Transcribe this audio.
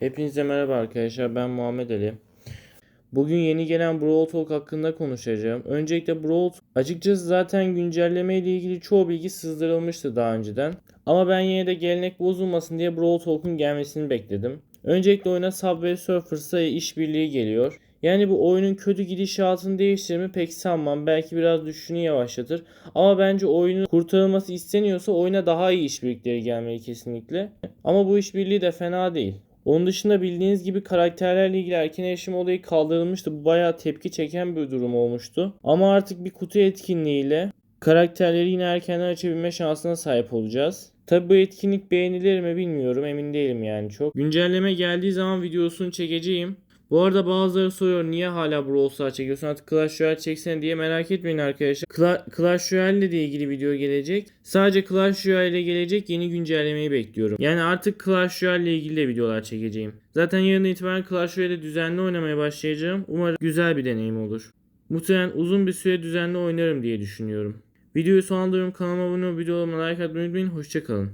Hepinize merhaba arkadaşlar ben Muhammed Ali. Bugün yeni gelen Brawl Talk hakkında konuşacağım. Öncelikle Brawl açıkçası zaten güncelleme ile ilgili çoğu bilgi sızdırılmıştı daha önceden. Ama ben yine de gelenek bozulmasın diye Brawl Talk'un gelmesini bekledim. Öncelikle oyuna Subway Surfers'a işbirliği geliyor. Yani bu oyunun kötü gidişatını değiştirir mi pek sanmam. Belki biraz düşüşünü yavaşlatır. Ama bence oyunun kurtarılması isteniyorsa oyuna daha iyi işbirlikleri gelmeli kesinlikle. Ama bu işbirliği de fena değil. Onun dışında bildiğiniz gibi karakterlerle ilgili erken erişim olayı kaldırılmıştı. Bu bayağı tepki çeken bir durum olmuştu. Ama artık bir kutu etkinliğiyle karakterleri yine erkenden açabilme şansına sahip olacağız. Tabi bu etkinlik beğenilir mi bilmiyorum emin değilim yani çok. Güncelleme geldiği zaman videosunu çekeceğim. Bu arada bazıları soruyor niye hala Brawl Stars çekiyorsun artık Clash Royale çeksene diye merak etmeyin arkadaşlar. Cla- Clash Royale ile ilgili video gelecek. Sadece Clash Royale ile gelecek yeni güncellemeyi bekliyorum. Yani artık Clash Royale ile ilgili de videolar çekeceğim. Zaten yarın itibaren Clash Royale'de düzenli oynamaya başlayacağım. Umarım güzel bir deneyim olur. Muhtemelen uzun bir süre düzenli oynarım diye düşünüyorum. Videoyu sonlandırıyorum. Kanalıma abone olup videolarıma like atmayı unutmayın. Hoşçakalın.